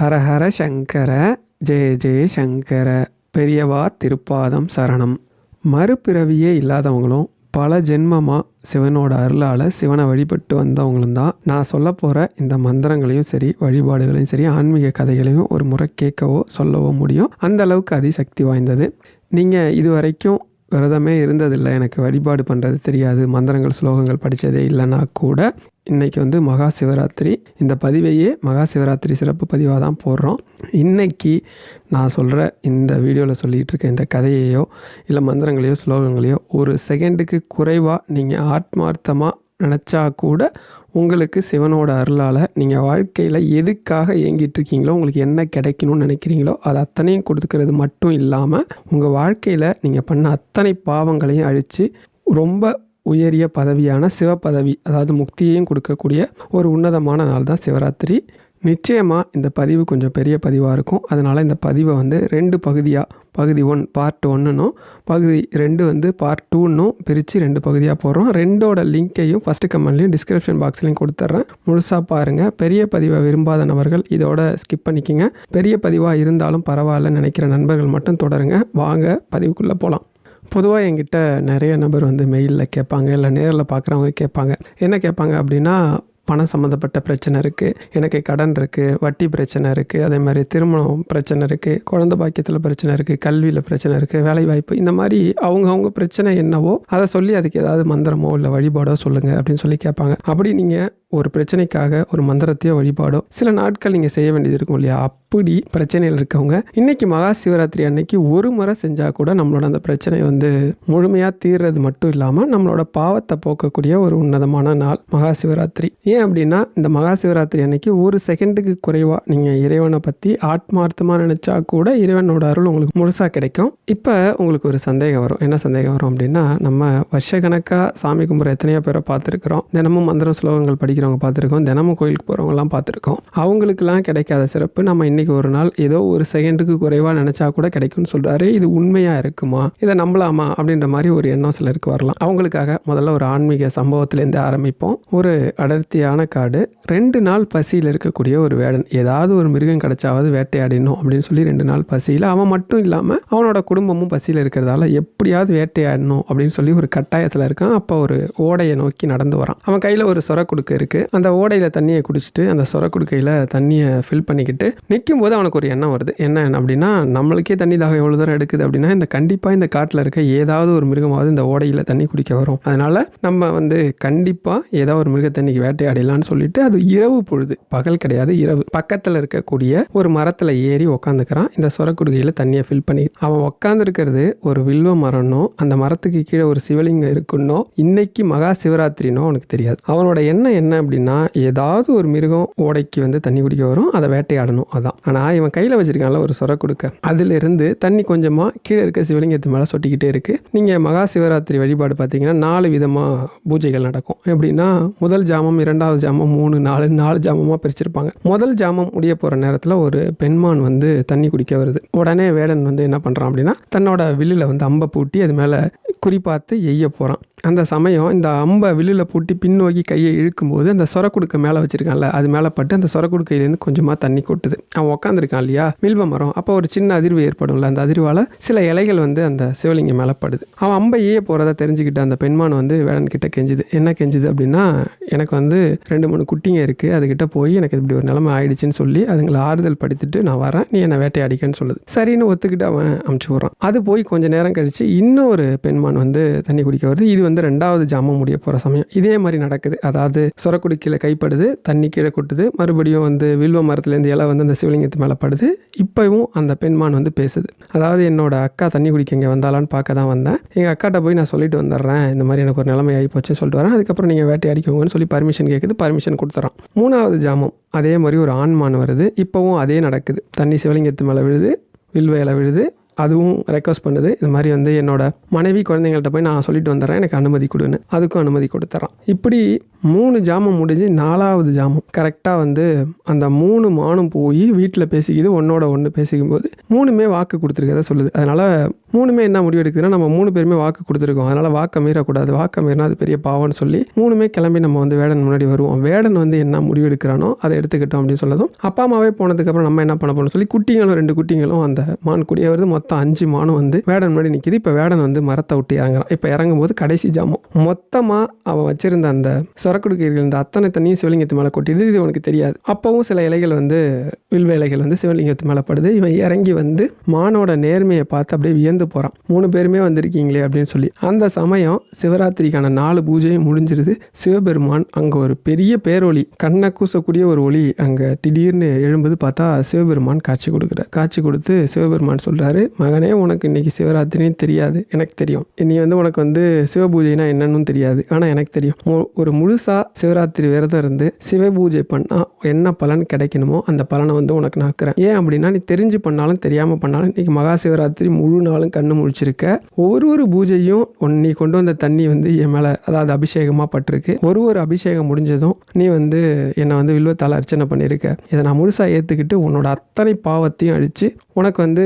ஹரஹர சங்கர ஜெய ஜெய சங்கர பெரியவா திருப்பாதம் சரணம். மறுபிறவியே இல்லாதவங்களும் பல ஜென்மமாக சிவனோட அருளால் சிவனை வழிபட்டு வந்தவங்களும் தான். நான் சொல்ல போகிற இந்த மந்திரங்களையும் சரி வழிபாடுகளையும் சரி ஆன்மீக கதைகளையும் ஒரு முறை கேட்கவோ சொல்லவோ முடியும். அந்த அளவுக்கு அதிசக்தி வாய்ந்தது. நீங்கள் இது வரைக்கும் விரதமே இருந்ததில்லை. எனக்கு வழிபாடு பண்ணுறது தெரியாது. மந்திரங்கள் ஸ்லோகங்கள் படித்ததே இல்லைன்னா கூட இன்றைக்கி வந்து மகா சிவராத்திரி. இந்த பதிவையே மகா சிவராத்திரி சிறப்பு பதிவாக தான் போடுறோம். இன்றைக்கி நான் சொல்கிற இந்த வீடியோவில் சொல்லிகிட்டு இருக்க இந்த கதையையோ இல்லை மந்திரங்களையோ ஸ்லோகங்களையோ ஒரு செகண்டுக்கு குறைவாக நீங்கள் ஆத்மார்த்தமாக நினச்சா கூட உங்களுக்கு சிவனோட அருளால் நீங்கள் வாழ்க்கையில் எதுக்காக ஏங்கிட்டு இருக்கீங்களோ உங்களுக்கு என்ன கிடைக்கணும்னு நினைக்கிறீங்களோ அது அத்தனையும் கொடுத்துக்கிறது மட்டும் இல்லாமல் உங்கள் வாழ்க்கையில் நீங்கள் பண்ண அத்தனை பாவங்களையும் அழித்து ரொம்ப உயரிய பதவியான சிவபதவி அதாவது முக்தியையும் கொடுக்கக்கூடிய ஒரு உன்னதமான நாள் தான் சிவராத்திரி. நிச்சயமாக இந்த பதிவு கொஞ்சம் பெரிய பதிவாக இருக்கும். அதனால் இந்த பதிவை வந்து ரெண்டு பகுதியாக பகுதி ஒன் பார்ட் ஒன்றுனும் பகுதி ரெண்டு வந்து பார்ட் டூன்னும் பிரித்து ரெண்டு பகுதியாக போடுறோம். ரெண்டோட லிங்க்கையும் ஃபஸ்ட்டு கமெண்ட்லையும் டிஸ்கிரிப்ஷன் பாக்ஸ்லையும் கொடுத்துட்றேன். முழுசாக பாருங்கள் பெரிய பதிவை விரும்பாத நபர்கள் இதோட ஸ்கிப் பண்ணிக்கிங்க. பெரிய பதிவாக இருந்தாலும் பரவாயில்லன்னு நினைக்கிற நண்பர்கள் மட்டும் தொடருங்க. வாங்க பதிவுக்குள்ளே போகலாம் பொதுவாக என்கிட்ட நிறைய நபர் வந்து மெயிலில் கேட்பாங்க இல்லை நேரில் பார்க்குறவங்க கேட்பாங்க. என்ன கேட்பாங்க அப்படின்னா பணம் சம்மந்தப்பட்ட பிரச்சனை இருக்குது எனக்கு கடன் இருக்குது வட்டி பிரச்சனை இருக்குது அதே மாதிரி திருமணம் பிரச்சனை இருக்குது குழந்த பாக்கியத்தில் பிரச்சனை இருக்குது கல்வியில் பிரச்சனை இருக்குது வேலைவாய்ப்பு இந்த மாதிரி அவங்கவுங்க பிரச்சனை என்னவோ அதை சொல்லி அதுக்கு ஏதாவது மந்திரமோ இல்லை வழிபாடோ சொல்லுங்கள் அப்படின்னு சொல்லி கேட்பாங்க. அப்படி நீங்கள் ஒரு பிரச்சனைக்காக ஒரு மந்திரத்தையோ வழிபாடோ சில நாட்கள் நீங்கள் செய்ய வேண்டியது இருக்கும் இல்லையா? அப்படி பிரச்சனையில் இருக்கவங்க இன்னைக்கு மகா சிவராத்திரி அன்னைக்கு ஒரு முறை செஞ்சால் கூட நம்மளோட அந்த பிரச்சனை வந்து முழுமையாக தீர்றது மட்டும் இல்லாமல் நம்மளோட பாவத்தை போக்கக்கூடிய ஒரு உன்னதமான நாள் மகா சிவராத்திரி. ஏன் அப்படின்னா இந்த மகா சிவராத்திரி அன்னைக்கு ஒரு செகண்டுக்கு குறைவாக நீங்கள் இறைவனை பற்றி ஆத்மார்த்தமாக நினச்சா கூட இறைவனோட அருள் உங்களுக்கு முழுசாக கிடைக்கும். இப்போ உங்களுக்கு ஒரு சந்தேகம் வரும். என்ன சந்தேகம் வரும் அப்படின்னா நம்ம வருஷக்கணக்காக சாமி கும்பிட்ற எத்தனையோ பேரை பார்த்துருக்குறோம். தினமும் மந்திரம் ஸ்லோகங்கள் படிக்கிறவங்க பார்த்துருக்கோம். தினமும் கோயிலுக்கு போகிறவங்கலாம் பார்த்துருக்கோம். அவங்களுக்குலாம் கிடைக்காத சிறப்பு. நம்ம இன்றைக்கி ஒரு நாள் ஏதோ ஒரு செகண்டுக்கு குறைவாக நினச்சா கூட கிடைக்கும்னு சொல்கிறாரு இது உண்மையாக இருக்குமா? இதை நம்பலாமா? அப்படின்ற மாதிரி ஒரு எண்ணம் சிலருக்கு வரலாம். அவங்களுக்காக முதல்ல ஒரு ஆன்மீக சம்பவத்திலேருந்து ஆரம்பிப்போம். ஒரு அடர்த்தியான காடு. ரெண்டு நாள் பசியில் இருக்கக்கூடிய ஒரு வேடன். ஏதாவது ஒரு மிருகம் கிடைச்சாவது வேட்டையாடினோம் அப்படின்னு சொல்லி ரெண்டு நாள் பசியில் அவன் மட்டும் இல்லாமல் அவனோட குடும்பமும் பசியில் இருக்கிறதால எப்படியாவது வேட்டையாடணும் அப்படின்னு சொல்லி ஒரு கட்டாயத்தில் இருக்கான். அப்போ ஒரு ஓடையை நோக்கி நடந்து வரான். அவன் கையில் ஒரு சொர குடுக்கு இருக்குது அந்த ஓடையில் தண்ணியை குடிச்சிட்டு அந்த சொர குடுக்கையில் தண்ணியை ஃபில் பண்ணிக்கிட்டு நிற்கும் போது அவனுக்கு ஒரு எண்ணம் வருது. என்ன அப்படின்னா நம்மளுக்கே தண்ணி தாகம் எவ்வளோ தூரம் எடுக்குது அப்படின்னா இந்த கண்டிப்பாக இந்த காட்டில் இருக்க ஏதாவது ஒரு மிருகமாவது இந்த ஓடையில் தண்ணி குடிக்க வரும். அதனால் நம்ம வந்து கண்டிப்பாக ஏதோ ஒரு மிருக தண்ணிக்கு வேட்டையாடலாம்னு சொல்லிட்டு அது இரவு பொழுது. பகல் கிடையாது இரவு. பக்கத்தில் இருக்கக்கூடிய ஒரு மரத்தில் ஏறி உக்காந்துக்கிறான். இந்த சொரக்குடுகையில் தண்ணியை ஃபில் பண்ணி அவன் உக்காந்துருக்கிறது ஒரு வில்வ மரம்னோ அந்த மரத்துக்கு கீழே ஒரு சிவலிங்கம் இருக்குன்னோ இன்னைக்கு மகா சிவராத்திரினோ அவனுக்கு தெரியாது. அவனோட எண்ணம் என்ன அப்படின்னா ஏதாவது ஒரு மிருகம் ஓடைக்கு வந்து தண்ணி குடிக்க வரும் அதை வேட்டையாடணும். அதான். ஆனால் இவன் கையில் வச்சிருக்கான்ல ஒரு சொர கொடுக்க. அதிலிருந்து தண்ணி கொஞ்சமாக கீழே இருக்க சிவலிங்கத்து மேலே சொட்டிக்கிட்டே இருக்கு. நீங்கள் மகா சிவராத்திரி வழிபாடு பார்த்தீங்கன்னா நாலு விதமாக பூஜைகள் நடக்கும். எப்படின்னா முதல் ஜாமம் இரண்டாவது ஜாமம் மூணு நாலு நாலு ஜாமமாக பிரிச்சிருப்பாங்க. முதல் ஜாமம் முடிய போகிற நேரத்தில் ஒரு பெண்மான் வந்து தண்ணி குடிக்க வருது. உடனே வேடன் வந்து என்ன பண்ணுறான் அப்படின்னா தன்னோட வில்லில் வந்து அம்பை பூட்டி அது மேலே குறிப்பாத்து எய்ய போகிறான் அந்த சமயம் இந்த அம்பை வில்லில் பூட்டி பின்னோக்கி கையை இழுக்கும்போது அந்த சொரக்குடுக்க மேலே வச்சிருக்கான்ல அது மேலே பட்டு அந்த சொரக்குடுக்கையிலேருந்து கொஞ்சமாக தண்ணி கொட்டுது. அவன் உட்காந்துருக்கான் இல்லையா? வில்வ மரம். அப்போ ஒரு சின்ன அதிர்வு ஏற்படும்ல அந்த அதிர்வால் சில இலைகள் வந்து அந்த சிவலிங்கம் மேலே படுது. அவன் அம்பை ஏய போகிறத தெரிஞ்சுக்கிட்ட அந்த பெண்மான் வந்து வேடன் கிட்ட கெஞ்சுது. என்ன கெஞ்சுது? அப்படின்னா எனக்கு வந்து ரெண்டு மூணு குட்டிங்க இருக்குது அதுக்கிட்ட போய் எனக்கு இப்படி ஒரு நிலைமை ஆயிடுச்சுன்னு சொல்லி அதுங்களை ஆறுதல் படுத்திட்டு நான் வரேன். நீ என்னை வேட்டையாடிக்கன்னு சொல்லுது. சரின்னு ஒத்துக்கிட்டு அவன் அமுச்சு விட்றான். அது போய் கொஞ்ச நேரம் கழித்து இன்னொரு பெண்மான் வந்து தண்ணி குடிக்க வருது. இது வந்து ரெண்டாவது ஜாமம் முடிய போகிற சமயம் இதே மாதிரி நடக்குது. அதாவது சொரக்குடி கீழே கைப்படுது தண்ணி கீழே கொட்டுது மறுபடியும் வந்து வில்வ மரத்துலேருந்து இலை வந்து அந்த சிவலிங்கத்து மேலே படுது. இப்போவும் அந்த பெண்மான் வந்து பேசுது. அதாவது என்னோட அக்கா தண்ணி குடிக்க இங்கே வந்தாலான்னு பார்க்க தான் வந்தேன். எங்கள் அக்காட்ட போய் நான் சொல்லிட்டு வந்துடுறேன். இந்த மாதிரி எனக்கு ஒரு நிலைமை ஆகி போச்சுன்னு சொல்லிட்டு வரேன். அதுக்கப்புறம் நீங்கள் வேட்டையாடிக்கோங்கன்னு சொல்லி பர்மிஷன் கேட்குது பர்மிஷன் கொடுத்துறான். மூணாவது ஜாமம் அதே மாதிரி ஒரு ஆண்மான் வருது. இப்போவும் அதே நடக்குது. தண்ணி சிவலிங்கத்து மேலே விழுது வில்வ இலை விழுது அதுவும் ரெக்வஸ்ட் பண்ணுது. இது மாதிரி வந்து என்னோட மனைவி குழந்தைங்கள்ட்ட போய் நான் சொல்லிட்டு வந்துடுறேன். எனக்கு அனுமதி கொடுன்னு. அதுக்கும் அனுமதி கொடுத்துட்றான். இப்படி மூணு ஜாமம் முடிஞ்சு நாலாவது ஜாமம். கரெக்டாக வந்து அந்த மூணு மானும் போய் வீட்டில் பேசிக்கிது. ஒன்னோட ஒன்று பேசிக்கும்போது மூணுமே வாக்கு கொடுத்துருக்கத சொல்லுது. அதனால் மூணுமே என்ன முடிவு எடுக்குதுன்னா நம்ம மூணு பேருமே வாக்கு கொடுத்துருக்கோம். அதனால் வாக்கை மீறக்கூடாது. வாக்கை மீறினா அது பெரிய பாவம்னு சொல்லி மூணுமே கிளம்பி நம்ம வந்து வேடன் முன்னாடி வருவோம். வேடன் வந்து என்ன முடிவு எடுக்கிறானோ அதை எடுத்துக்கிட்டோம் அப்படின்னு சொல்லதும் அப்பா அம்மாவே போனதுக்கப்புறம் நம்ம என்ன பண்ண போறோம்னு சொல்லி குட்டிங்களும் ரெண்டு குட்டிங்களும் அந்த மான் கூடிய வருது. மொத்தம் அஞ்சு மானும் வந்து வேடன் முன்னாடி நிற்கிது இப்போ வேடன் வந்து மரத்தை விட்டு இறங்குறான். இப்போ இறங்கும்போது கடைசி ஜாமம். மொத்தமாக அவன் வச்சிருந்த அந்த சொரக்குடுக்கீர்கள் இந்த அத்தனை தண்ணியும் சிவலிங்கத்து மேலே கொட்டிடுது. இது உனக்கு தெரியாது. அப்போவும் சில இலைகள் வந்து வில்வ இலைகள் வந்து சிவலிங்கத்து மேலே படுது. இவன் இறங்கி வந்து மானோட நேர்மையை பார்த்து அப்படியே வியந்து போகிறான் மூணு பேருமே வந்திருக்கீங்களே அப்படின்னு சொல்லி. அந்த சமயம் சிவராத்திரிக்கான நாலு பூஜையும் முடிஞ்சிருது. சிவபெருமான் அங்கே ஒரு பெரிய பேரொளி கண்ணை கூசக்கூடிய ஒரு ஒளி அங்கே திடீர்னு எழும்புது. பார்த்தா சிவபெருமான் காட்சி கொடுக்குறார். காட்சி கொடுத்து சிவபெருமான் சொல்கிறாரு மகனே உனக்கு இன்னைக்கு சிவராத்திரின்னு தெரியாது. எனக்கு தெரியும். நீ வந்து உனக்கு வந்து சிவபூஜைனா என்னன்னு தெரியாது. ஆனால் எனக்கு தெரியும். ஒரு முழுசாக சிவராத்திரி விரதம் இருந்து சிவ பூஜை பண்ணால் என்ன பலன் கிடைக்கணுமோ அந்த பலனை வந்து உனக்கு நான் ஆக்குறேன். ஏன் அப்படின்னா நீ தெரிஞ்சு பண்ணாலும் தெரியாமல் பண்ணாலும் இன்னைக்கு மகா சிவராத்திரி முழு நாளும் கண்ணு முழிச்சிருக்க. ஒரு ஒரு பூஜையும் உன் நீ கொண்டு வந்த தண்ணி வந்து என் மேலே அதாவது அபிஷேகமாக பட்டிருக்கு. ஒரு ஒரு அபிஷேகம் முடிஞ்சதும் நீ வந்து என்னை வந்து வில்வத்தால் அர்ச்சனை பண்ணியிருக்க இதை நான் முழுசாக ஏற்றுக்கிட்டு உன்னோட அத்தனை பாவத்தையும் அழித்து உனக்கு வந்து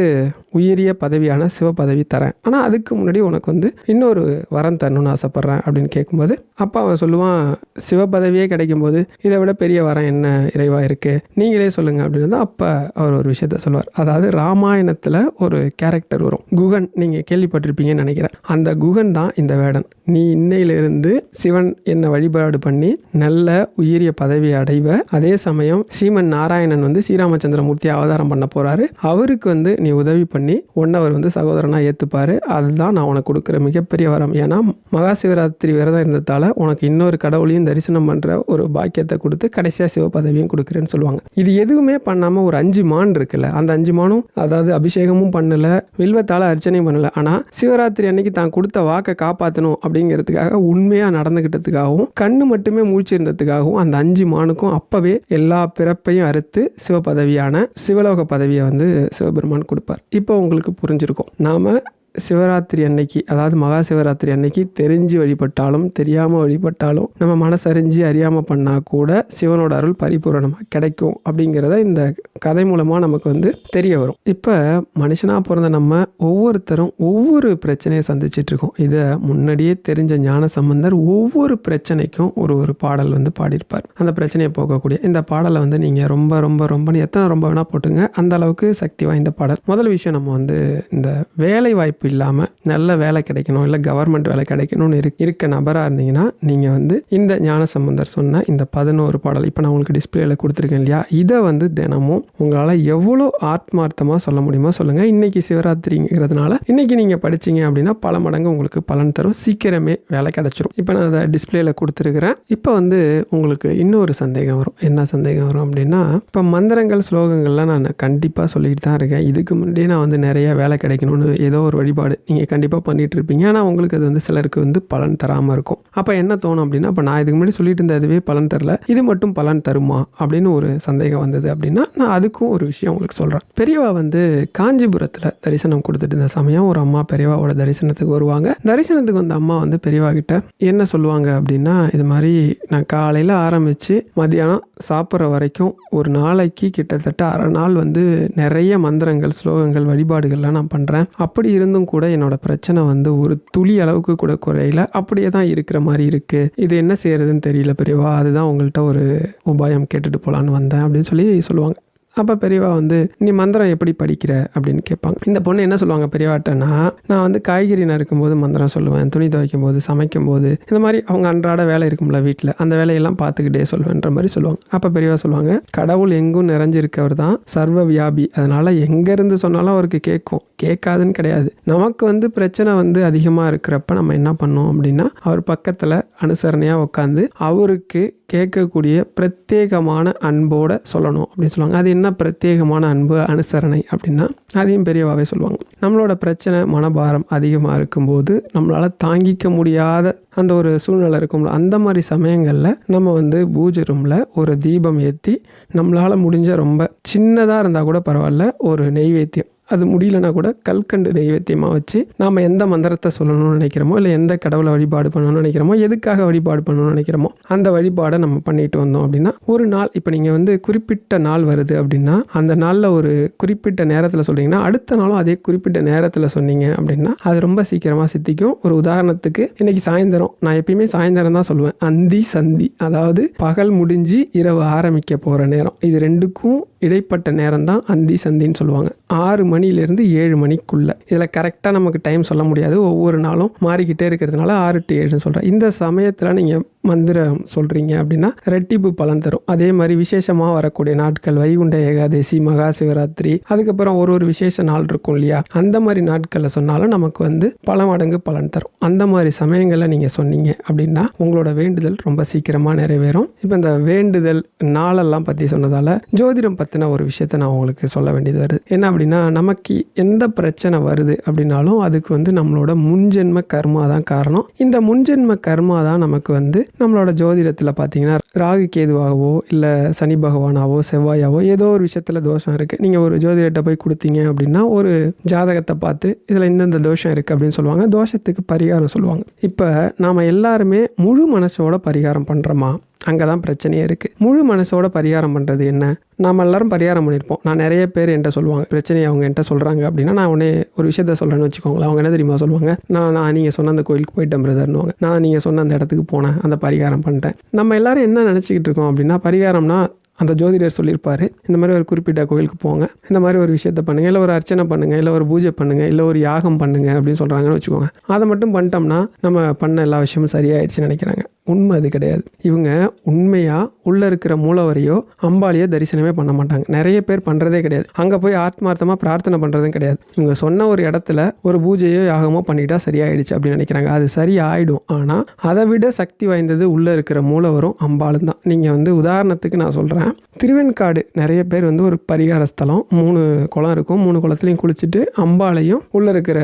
உயிர் உயரிய பதவியான சிவப்பதவி தரேன். ஆனால் அதுக்கு முன்னாடி உனக்கு வந்து இன்னொரு வரம் தரணும்னு ஆசைப்பட்றேன் அப்படின்னு கேட்கும்போது அப்பா அவன் சொல்லுவான் சிவ பதவியே கிடைக்கும்போது இதை விட பெரிய வரம் என்ன இறைவா இருக்குது நீங்களே சொல்லுங்கள் அப்படின்னு அப்போ அவர் ஒரு விஷயத்த சொல்லுவார். அதாவது ராமாயணத்தில் ஒரு கேரக்டர் வரும். குகன் நீங்கள் கேள்விப்பட்டிருப்பீங்கன்னு நினைக்கிறேன். அந்த குகன் தான் இந்த வேடன். நீ இன்னையிலிருந்து சிவன் என்னை வழிபாடு பண்ணி நல்ல உயரிய பதவியை அடைவ. அதே சமயம் ஸ்ரீமன் நாராயணன் வந்து ஸ்ரீராமச்சந்திரமூர்த்தி அவதாரம் பண்ண போகிறாரு அவருக்கு வந்து நீ உதவி பண்ணி ஒன் அவர் வந்து சகோதரனா ஏற்றுப்பார் அதுதான் நான் உனக்கு கொடுக்குற மிகப்பெரிய வரம். ஏன்னா மகா சிவராத்திரி விரதம் இருந்ததால் உனக்கு இன்னொரு கடவுளையும் தரிசனம் பண்ணுற ஒரு பாக்கியத்தை கொடுத்து கடைசியாக சிவ பதவியும் கொடுக்குறேன்னு சொல்லுவாங்க. இது எதுவுமே பண்ணாமல் ஒரு அஞ்சு மான் இருக்குல்ல அந்த அஞ்சு மானும் அதாவது அபிஷேகமும் பண்ணல வில்வத்தால் அர்ச்சனையும் பண்ணல. ஆனால் சிவராத்திரி அன்னைக்கு தான் கொடுத்த வாக்கை காப்பாற்றணும் அப்படிங்கிறதுக்காக உண்மையாக நடந்துக்கிட்டதுக்காகவும் கண்ணு மட்டுமே மூழ்ச்சிருந்ததுக்காகவும் அந்த அஞ்சு மானுக்கும் அப்பவே எல்லா பிறப்பையும் அறுத்து சிவ பதவியான சிவலோக பதவியை வந்து சிவபெருமான் கொடுப்பார். இப்போ உங்களுக்கு புரிஞ்சிருக்கும். நாம சிவராத்திரி அன்னைக்கு அதாவது மகா சிவராத்திரி அன்னைக்கு தெரிஞ்சு வழிபட்டாலும் தெரியாமல் வழிபட்டாலும் நம்ம மனசறிஞ்சு அறியாமல் பண்ணால் கூட சிவனோட அருள் பரிபூரணமாக கிடைக்கும் அப்படிங்கிறத இந்த கதை மூலமாக நமக்கு வந்து தெரிய வரும். இப்போ மனுஷனாக பிறந்த நம்ம ஒவ்வொருத்தரும் ஒவ்வொரு பிரச்சனையை சந்திச்சிட்டு இருக்கோம். இதை முன்னாடியே தெரிஞ்ச ஞான சம்பந்தர் ஒவ்வொரு பிரச்சனைக்கும் ஒரு ஒரு பாடல் வந்து பாடியிருப்பார். அந்த பிரச்சனையை போகக்கூடிய இந்த பாடலை வந்து நீங்கள் ரொம்ப ரொம்ப ரொம்ப எத்தனை ரொம்ப வேணால் போட்டுங்க. அந்த அளவுக்கு சக்தி வாய்ந்த பாடல். முதல் விஷயம் நம்ம வந்து இந்த வேலை வாய்ப்பு இல்லாமல் நல்ல வேலை கிடைக்கணும் இல்லை கவர்மெண்ட் வேலை கிடைக்கணும்னு இரு இருக்க நபராக இருந்தீங்கன்னா நீங்கள் வந்து இந்த ஞானசம்பந்தர் சொன்ன இந்த பதினோரு பாடல் இப்போ நான் உங்களுக்கு டிஸ்பிளேல கொடுத்துருக்கேன் இல்லையா? இதை வந்து தினமும் உங்களால் எவ்வளோ ஆத்மார்த்தமாக சொல்ல முடியுமோ சொல்லுங்கள் இன்றைக்கி சிவராத்திரிங்கிறதுனால இன்றைக்கி நீங்கள் படிச்சீங்க அப்படின்னா பல மடங்கு உங்களுக்கு பலன் தரும். சீக்கிரமே வேலை கிடச்சிரும். இப்போ நான் அதை டிஸ்பிளேல கொடுத்துருக்குறேன். இப்போ வந்து உங்களுக்கு இன்னொரு சந்தேகம் வரும். என்ன சந்தேகம் வரும் அப்படின்னா இப்போ மந்திரங்கள் ஸ்லோகங்கள்லாம் நான் கண்டிப்பாக சொல்லிட்டு தான் இருக்கேன். இதுக்கு முன்னாடியே நான் வந்து நிறைய வேலை கிடைக்கணும்னு ஏதோ ஒரு வழி வழிபாடு நீங்கள் கண்டிப்பாக பண்ணிகிட்ருப்பீங்க இருப்பீங்க. ஆனால் உங்களுக்கு அது வந்து சிலருக்கு வந்து பலன் தராமல் இருக்கும். அப்போ என்ன தோணும் அப்படின்னா இப்போ நான் இதுக்கு முன்னாடி சொல்லிட்டு இருந்த அதுவே பலன் தரல. இது மட்டும் பலன் தருமா? அப்படின்னு ஒரு சந்தேகம் வந்தது அப்படின்னா நான் அதுக்கும் ஒரு விஷயம் உங்களுக்கு சொல்கிறேன் பெரியவா வந்து காஞ்சிபுரத்தில் தரிசனம் கொடுத்துட்டு இருந்த சமயம் ஒரு அம்மா பெரியவாவோட தரிசனத்துக்கு வருவாங்க. தரிசனத்துக்கு வந்த அம்மா வந்து பெரியவா கிட்ட என்ன சொல்லுவாங்க அப்படின்னா இது மாதிரி நான் காலையில் ஆரம்பித்து மதியானம் சாப்பிட்ற வரைக்கும் ஒரு நாளைக்கு கிட்டத்தட்ட அரை நாள் வந்து நிறைய மந்திரங்கள் ஸ்லோகங்கள் வழிபாடுகள்லாம் நான் பண்ணுறேன் அப்படி இருந்தும் கூட என்னோட பிரச்சனை வந்து ஒரு துளி அளவுக்கு கூட குறையல. அப்படியே தான் இருக்கிற மாதிரி இருக்குது இது என்ன செய்யறதுன்னு தெரியல பெரியவா. அதுதான் உங்கள்கிட்ட ஒரு உபாயம் கேட்டுட்டு போகலான்னு வந்தேன் அப்படின்னு சொல்லி சொல்லுவாங்க. அப்போ பெரியவா வந்து நீ மந்திரம் எப்படி படிக்கிற? அப்படின்னு கேட்பாங்க. இந்த பொண்ணு என்ன சொல்லுவாங்க பெரியவாட்டனா நான் வந்து காய்கறி நறுக்கும் போது மந்திரம் சொல்லுவேன் துணி துவைக்கும் போது சமைக்கும் போது இந்த மாதிரி அவங்க அன்றாட வேலை இருக்கும்ல வீட்டில் அந்த வேலையெல்லாம் பார்த்துக்கிட்டே சொல்லுவேன்ற மாதிரி சொல்லுவாங்க. அப்போ பெரியவா சொல்லுவாங்க கடவுள் எங்கும் நிறைஞ்சிருக்கவர் தான் சர்வ வியாபி. அதனால எங்கேருந்து சொன்னாலும் அவருக்கு கேட்கும். கேட்காதுன்னு கிடையாது. நமக்கு வந்து பிரச்சனை வந்து அதிகமாக இருக்கிறப்ப நம்ம என்ன பண்ணோம் அப்படின்னா அவர் பக்கத்தில் அனுசரணையாக உட்காந்து அவருக்கு கேட்கக்கூடிய பிரத்யேகமான அன்போட சொல்லணும் அப்படின்னு சொல்லுவாங்க. அது என்ன பிரத்யேகமான அன்பு அனுசரணை அப்படின்னா அதையும் பெரியவாவே சொல்லுவாங்க. நம்மளோட பிரச்சனை மனபாரம் அதிகமாக இருக்கும்போது நம்மளால் தாங்கிக்க முடியாத அந்த ஒரு சூழ்நிலை இருக்கும்ல அந்த மாதிரி சமயங்களில் நம்ம வந்து பூஜை ரூமில் ஒரு தீபம் ஏற்றி நம்மளால் முடிஞ்ச ரொம்ப சின்னதாக இருந்தால் கூட பரவாயில்ல ஒரு நெய்வேத்தியம். அது முடியலனா கூட கல்கண்டு நைவேத்தியமாக வச்சு நாம் எந்த மந்திரத்தை சொல்லணும்னு நினைக்கிறோமோ இல்லை எந்த கடவுளை வழிபாடு பண்ணணும்னு நினைக்கிறோமோ எதுக்காக வழிபாடு பண்ணணும்னு நினைக்கிறோமோ அந்த வழிபாடை நம்ம பண்ணிட்டு வந்தோம் அப்படின்னா ஒரு நாள் இப்போ நீங்கள் வந்து குறிப்பிட்ட நாள் வருது அப்படின்னா அந்த நாளில் ஒரு குறிப்பிட்ட நேரத்தில் சொல்கிறீங்கன்னா அடுத்த நாளும் அதே குறிப்பிட்ட நேரத்தில் சொன்னீங்க அப்படின்னா அது ரொம்ப சீக்கிரமாக சித்திக்கும். ஒரு உதாரணத்துக்கு இன்னைக்கு சாயந்தரம் நான் எப்பயுமே சாயந்தரம் தான் சொல்லுவேன். அந்தி சந்தி அதாவது பகல் முடிஞ்சு இரவு ஆரம்பிக்க போகிற நேரம். இது ரெண்டுக்கும் இடைப்பட்ட நேரம் தான் அந்தி சந்தின்னு சொல்லுவாங்க. ஆறு மணிலேருந்து ஏழு மணிக்குள்ளே. இதில் கரெக்டாக நமக்கு டைம் சொல்ல முடியாது. ஒவ்வொரு நாளும் மாறிக்கிட்டே இருக்கிறதுனால ஆறு டு ஏழுன்னு சொல்கிறேன் இந்த சமயத்தில் நீங்கள் மந்திரம் சொல்கிறீங்க அப்படின்னா ரெட்டிப்பு பலன் தரும். அதே மாதிரி விசேஷமாக வரக்கூடிய நாட்கள் வைகுண்ட ஏகாதசி மகா சிவராத்திரி அதுக்கப்புறம் ஒரு ஒரு விசேஷ நாள் இருக்கும் இல்லையா? அந்த மாதிரி நாட்களில் சொன்னாலும் நமக்கு வந்து பல மடங்கு பலன் தரும். அந்த மாதிரி சமயங்களில் நீங்கள் சொன்னீங்க அப்படின்னா உங்களோட வேண்டுதல் ரொம்ப சீக்கிரமாக நிறைவேறும். இப்போ இந்த வேண்டுதல் நாளெல்லாம் பற்றி சொன்னதால் ஜோதிடம் பற்றின ஒரு விஷயத்தை நான் உங்களுக்கு சொல்ல வேண்டியது வருது. என்ன அப்படின்னா நமக்கு எந்த பிரச்சனை வருது அப்படின்னாலும் அதுக்கு வந்து நம்மளோட முன்ஜென்ம கர்மா தான் காரணம். இந்த முன்ஜென்ம கர்மா தான் நமக்கு வந்து நம்மளோட ஜோதிடத்தில் பார்த்தீங்கன்னா ராகு கேதுவாகவோ இல்லை சனி பகவானாவோ செவ்வாயாவோ ஏதோ ஒரு விஷயத்தில் தோஷம் இருக்குது நீங்கள் ஒரு ஜோதிடத்தை போய் கொடுத்தீங்க அப்படின்னா ஒரு ஜாதகத்தை பார்த்து இதில் இந்தந்த தோஷம் இருக்குது அப்படின்னு சொல்லுவாங்க. தோஷத்துக்கு பரிகாரம் சொல்லுவாங்க. இப்போ நாம் எல்லாருமே முழு மனசோட பரிகாரம் பண்ணுறோமா அங்கே தான் பிரச்சனையே இருக்குது முழு மனசோட பரிகாரம் பண்ணுறது என்ன? நம்ம எல்லாரும் பரிகாரம் பண்ணியிருப்போம் நான் நிறைய பேர் என்கிட்ட சொல்லுவாங்க பிரச்சனையை அவங்க என்கிட்ட சொல்கிறாங்க அப்படின்னா நான் உடனே ஒரு விஷயத்த சொல்கிறேன்னு வச்சுக்கோங்களேன். அவங்க என்ன தெரியுமா சொல்லுவாங்க? நான் நான் நீங்கள் சொன்ன அந்த கோயிலுக்கு போயிட்டேன் பிரதர்னுவாங்க நான் நீங்கள் சொன்ன அந்த இடத்துக்கு போனேன் அந்த பரிகாரம் பண்ணிட்டேன். நம்ம எல்லாரும் என்ன நினச்சிக்கிட்டு இருக்கோம் அப்படின்னா பரிகாரம்னா அந்த ஜோதிடர் சொல்லியிருப்பார். இந்த மாதிரி ஒரு குறிப்பிட்ட கோயிலுக்கு போங்க. இந்த மாதிரி ஒரு விஷயத்த பண்ணுங்கள் இல்லை ஒரு அர்ச்சனை பண்ணுங்கள் இல்லை ஒரு பூஜை பண்ணுங்கள் இல்லை ஒரு யாகம் பண்ணுங்கள் அப்படின்னு சொல்கிறாங்கன்னு வச்சுக்கோங்க. அதை மட்டும் பண்ணிட்டோம்னா நம்ம பண்ண எல்லா விஷயமும் சரியாயிடுச்சுன்னு நினைக்கிறாங்க. உண்மை அது கிடையாது. இவங்க உண்மையாக உள்ளே இருக்கிற மூலவரையோ அம்பாலியோ தரிசனமே பண்ண மாட்டாங்க. நிறைய பேர் பண்ணுறதே கிடையாது. அங்கே போய் ஆத்மார்த்தமாக பிரார்த்தனை பண்ணுறதும் கிடையாது. இவங்க சொன்ன ஒரு இடத்துல ஒரு பூஜையோ யாகமோ பண்ணிட்டா சரியாயிடுச்சு அப்படின்னு நினைக்கிறாங்க. அது சரியாயிடும். ஆனால் அதை விட சக்தி வாய்ந்தது உள்ளே இருக்கிற மூலவரும் அம்பாலும் தான். நீங்கள் வந்து உதாரணத்துக்கு நான் சொல்கிறேன் திருவெண்காடு நிறைய பேர் வந்து ஒரு பரிகார ஸ்தலம். மூணு குளம் இருக்கும். மூணு குளத்துலையும் குளிச்சுட்டு அம்பாலையும் உள்ளே இருக்கிற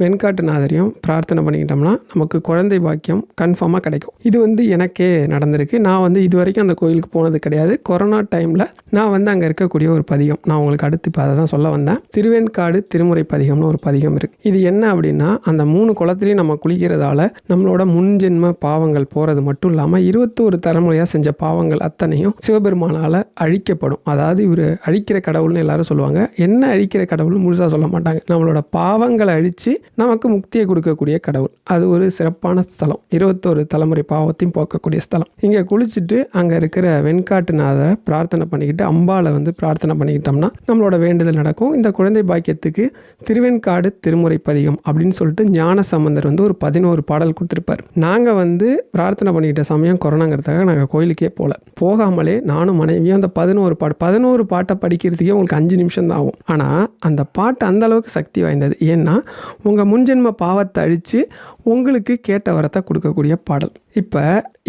வெண்காட்டு நாதரையும் பிரார்த்தனை பண்ணிக்கிட்டோம்னா நமக்கு குழந்தை பாக்கியம் கன்ஃபார்மாக கிடைக்கும். இது வந்து எனக்கே நடந்திருக்கு. நான் வந்து இது வரைக்கும் அந்த கோயிலுக்கு போனது கிடையாது. கொரோனா டைமில் நான் வந்து அங்கே இருக்கக்கூடிய ஒரு பதிகம். நான் உங்களுக்கு அடுத்து இப்போ அதை தான் சொல்ல வந்தேன். திருவெண்காடு திருமுறை பதிகம்னு ஒரு பதிகம் இருக்குது இது என்ன அப்படின்னா அந்த மூணு குளத்துலையும் நம்ம குளிக்கிறதால நம்மளோட முன்ஜென்ம பாவங்கள் போகிறது மட்டும் இல்லாமல் இருபத்தோரு தலைமுறையாக செஞ்ச பாவங்கள் அத்தனையும் சிவபெருமானால் அழிக்கப்படும். அதாவது இவர் அழிக்கிற கடவுள்னு எல்லாரும் சொல்லுவாங்க. என்ன அழிக்கிற கடவுள்னு முழுசாக சொல்ல மாட்டாங்க. நம்மளோட பாவங்களை அழித்து நமக்கு முக்தியை கொடுக்கக்கூடிய கடவுள். அது ஒரு சிறப்பான ஸ்தலம். இருபத்தோரு தலைமுறை பாவத்தையும் போக்கக்கூடிய ஸ்தலம். இங்கே குளிச்சுட்டு அங்கே இருக்கிற வெண்காட்டுநாதரை பிரார்த்தனை பண்ணிக்கிட்டு அம்பாவை வந்து பிரார்த்தனை பண்ணிக்கிட்டோம்னா நம்மளோட வேண்டுதல் நடக்கும். இந்த குழந்தை பாக்கியத்துக்கு திருவெண்காடு திருமுறை பதிகம் அப்படின்னு சொல்லிட்டு ஞான சம்பந்தர் வந்து ஒரு பதினோரு பாடல் கொடுத்துருப்பார். நாங்கள் வந்து பிரார்த்தனை பண்ணிக்கிட்ட சமயம் கொரோனாங்கிறதுக்காக நாங்கள் கோயிலுக்கே போகல போகாமலே நானும் மனைவியும் அந்த பதினோரு பாட்டு பதினோரு பாட்டை படிக்கிறதுக்கே உங்களுக்கு அஞ்சு நிமிஷம் தான் ஆகும். ஆனால் அந்த பாட்டு அந்த அளவுக்கு சக்தி வாய்ந்தது. ஏன்னா உங்கள் முன்ஜென்ம பாவத்தை அழித்து உங்களுக்கு கேட்ட வரத்தை கொடுக்கக்கூடிய பாடல். இப்போ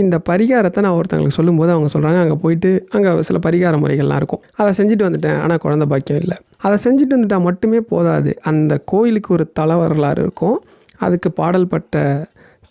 இந்த பரிகாரத்தை நான் ஒருத்தங்களுக்கு சொல்லும்போது அவங்க சொல்கிறாங்க அங்கே போயிட்டு அங்கே சில பரிகார முறைகள்லாம் இருக்கும். அதை செஞ்சுட்டு வந்துட்டேன் ஆனால் குழந்த பாக்கியம் இல்லை. அதை செஞ்சுட்டு வந்துட்டால் மட்டுமே போதாது. அந்த கோயிலுக்கு ஒரு தலை வரலாறு இருக்கும். அதுக்கு பாடல் பட்ட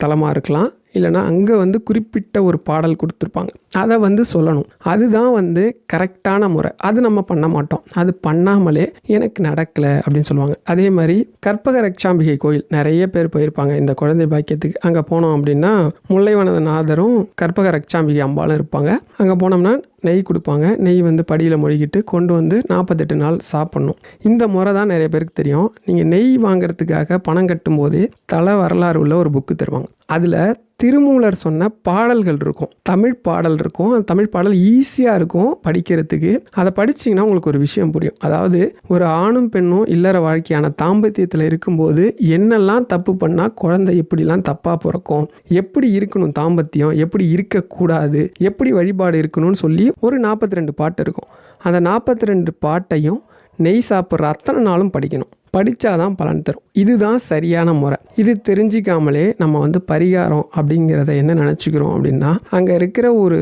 தலமாக இருக்கலாம். இல்லைனா அங்கே வந்து குறிப்பிட்ட ஒரு பாடல் கொடுத்துருப்பாங்க. அதை வந்து சொல்லணும். அதுதான் வந்து கரெக்டான முறை. அது நம்ம பண்ண மாட்டோம். அது பண்ணாமலே எனக்கு நடக்கலை அப்படின்னு சொல்லுவாங்க. அதே மாதிரி கற்பக ரக்ஷாம்பிகை கோயில். நிறைய பேர் போயிருப்பாங்க. இந்த குழந்தை பாக்கியத்துக்கு அங்கே போனோம் அப்படின்னா முல்லைவனநாதரும் கற்பக ரக்ஷாம்பிகை அம்பாலும் இருப்பாங்க. அங்கே போனோம்னா நெய் கொடுப்பாங்க. நெய் வந்து படியில் மொழிகிட்டு கொண்டு வந்து நாற்பத்தெட்டு நாள் சாப்பிட்ணும். இந்த முறை தான் நிறைய பேருக்கு தெரியும். நீங்கள் நெய் வாங்குறதுக்காக பணம் கட்டும்போதே தலை வரலாறு உள்ள ஒரு புக்கு தருவாங்க. அதில் திருமூலர் சொன்ன பாடல்கள் இருக்கும். தமிழ் பாடல் இருக்கும். அந்த தமிழ் பாடல் ஈஸியாக இருக்கும் படிக்கிறதுக்கு. அதை படிச்சிங்கன்னா உங்களுக்கு ஒரு விஷயம் புரியும். அதாவது ஒரு ஆணும் பெண்ணும் இல்லற வாழ்க்கையான தாம்பத்தியத்தில் இருக்கும்போது என்னெல்லாம் தப்பு பண்ணால் குழந்தை எப்படிலாம் தப்பாக பிறக்கும்? எப்படி இருக்கணும் தாம்பத்தியம்? எப்படி இருக்கக்கூடாது? எப்படி வழிபாடு இருக்கணும்னு சொல்லி ஒரு நாற்பத்தி ரெண்டு பாட்டு இருக்கும். அந்த நாற்பத்தி ரெண்டு பாட்டையும் நெய் சாப்பிட்ற அத்தனை நாளும் படிக்கணும். படித்தாதான் பலன் தரும். இதுதான் சரியான முறை. இது தெரிஞ்சிக்காமலே நம்ம வந்து பரிகாரம் அப்படிங்கிறத என்ன நினச்சிக்கிறோம் அப்படின்னா அங்கே இருக்கிற ஒரு